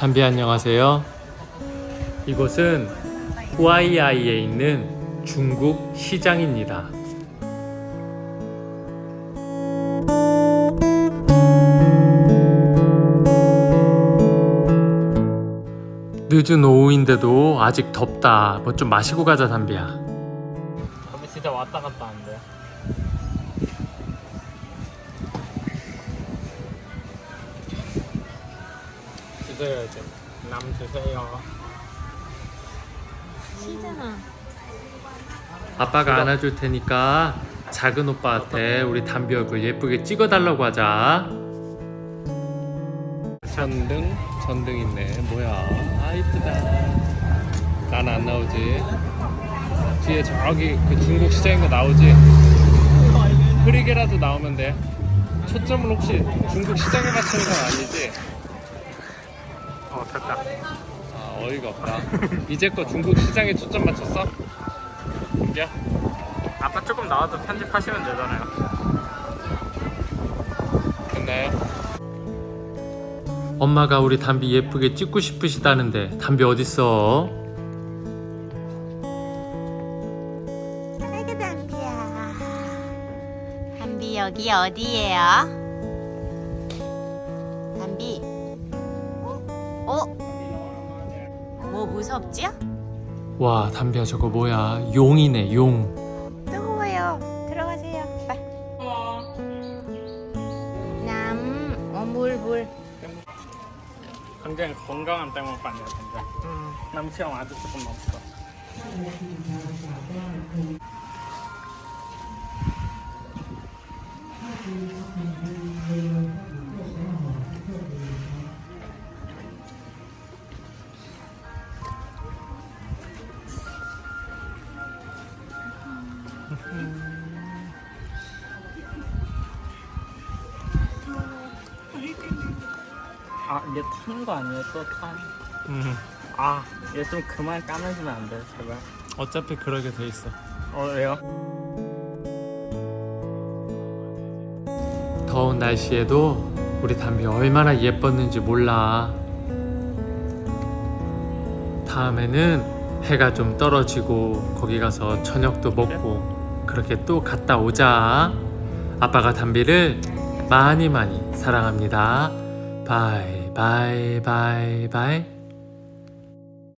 담비 안녕하세요. 이곳은 후아이아이에 있는 중국 시장입니다. 늦은 오후인데도 아직 덥다. 뭐 좀 마시고 가자, 담비야. 담비 진짜 왔다 갔다 하는데. 이제. 남 주세요. 시잖아. 아빠가 안아줄 테니까 작은 오빠한테 우리 담비 얼굴 예쁘게 찍어달라고 하자. 전등? 전등 있네. 뭐야? 아 이쁘다. 난 안 나오지. 뒤에 저기 그 중국 시장인 거 나오지? 흐리게라도 나오면 돼. 초점을 혹시 중국 시장에 맞추는 건 아니지? 어 됐다. 아 어이가 없다. 이제 거 중국 시장에 초점 맞췄어? 야. 아빠 조금 나와도 편집하시면 되잖아요. 됐나요? 엄마가 우리 담비 예쁘게 찍고 싶으시다는데 담비 어딨어? 아이고 담비야. 담비 여기 어디예요? 담비. 뭐 무섭지요? 와 담비야 저거 뭐야 용이네 용 뜨거워요. 들어가세요. 빨리. 남, 어, 물, 물. 굉장히 건강한 땡먹반이야 진짜. 남치형 아주 조금 없어. 아, 얘 타는 거 아니에요? 또 타? 음, 아, 얘 좀 그만 까매지면 안 돼, 제발. 어차피 그러게 돼 있어 어, 왜요? 더운 날씨에도 우리 담비 얼마나 예뻤는지 몰라 다음에는 해가 좀 떨어지고 거기 가서 저녁도 먹고 그렇게 또 갔다 오자. 아빠가 담비를 많이 많이 사랑합니다. 바이 바이 바이 바이